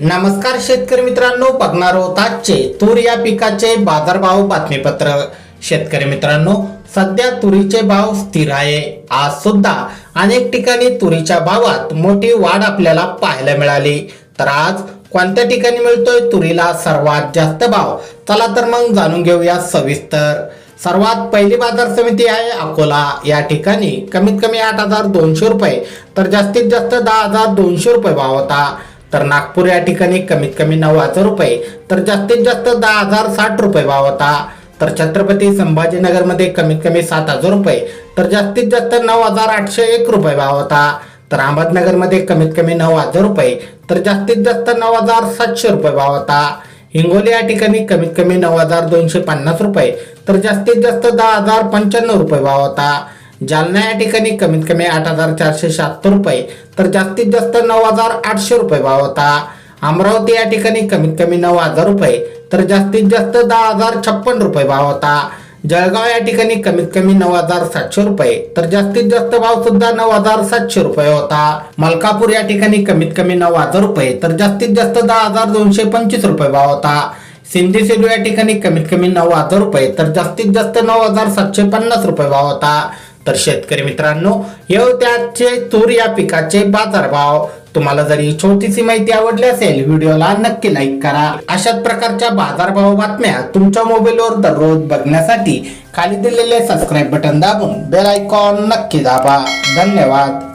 नमस्कार शेतकरी मित्रांनो बघणार होत आजचे तूर या पिकाचे बाजारभाव बातमीपत्र. शेतकरी मित्रांनो सध्या तुरीचे भाव स्थिर आहे. आज सुद्धा अनेक ठिकाणी तुरीच्या भावात मोठी वाढ आपल्याला पाहायला मिळाली. तर आज कोणत्या ठिकाणी मिळतोय तुरीला सर्वात जास्त भाव? चला तर मग जाणून घेऊया सविस्तर. सर्वात पहिली बाजार समिती आहे अकोला. या ठिकाणी कमीत कमी आठ हजार दोनशे रुपये तर जास्तीत जास्त दहा हजार दोनशे रुपये भाव होता. तर नागपूर या ठिकाणी कमीत कमी नऊ हजार रुपये तर जास्तीत जास्त दहा हजार साठ रुपये भाव होता तर छत्रपती संभाजीनगरमध्ये कमीत कमी सात हजार रुपये तर जास्तीत जास्त नऊ हजार आठशे एक रुपये भाव होता तर अहमदनगरमध्ये कमीत कमी नऊ हजार रुपये तर जास्तीत जास्त नऊ हजार सातशे रुपये भाव होता हिंगोली या ठिकाणी कमीत कमी नऊ हजार दोनशे पन्नास रुपये तर जास्तीत जास्त दहा हजार पंच्याण्णव रुपये भाव होता जालना या ठिकाणी कमीत कमी आठ हजार चारशे शहात्तर रुपये तर जास्तीत जास्त नऊ हजार आठशे रुपये भाव होता. अमरावती या ठिकाणी कमीत कमी नऊ हजार रुपये तर जास्तीत जास्त दहा हजार छप्पन रुपये भाव होता. जळगाव या ठिकाणी कमीत कमी नऊ हजार सातशे रुपये तर जास्तीत जास्त भाव सुद्धा नऊ हजार सातशे रुपये होता. मलकापूर या ठिकाणी कमीत कमी नऊ हजार रुपये तर जास्तीत जास्त दहा हजार दोनशे पंचवीस रुपये भाव होता. सिंधी सेलू या ठिकाणी कमीत कमी नऊ हजार रुपये तर जास्तीत जास्त नऊ हजार सातशे पन्नास रुपये भाव होता. तर शेतकरी मित्रांनो हे त्याचे तूर या पिकाचे बाजारभाव तुम्हाला जरी छोटीशी माहिती आवडली असेल व्हिडिओला नक्की लाईक करा. अशाच प्रकारच्या बाजारभाव बातम्या तुमच्या मोबाईलवर दररोज बघण्यासाठी खाली दिलेले सबस्क्राईब बटन दाबून बेल आयकॉन नक्की दाबा. धन्यवाद.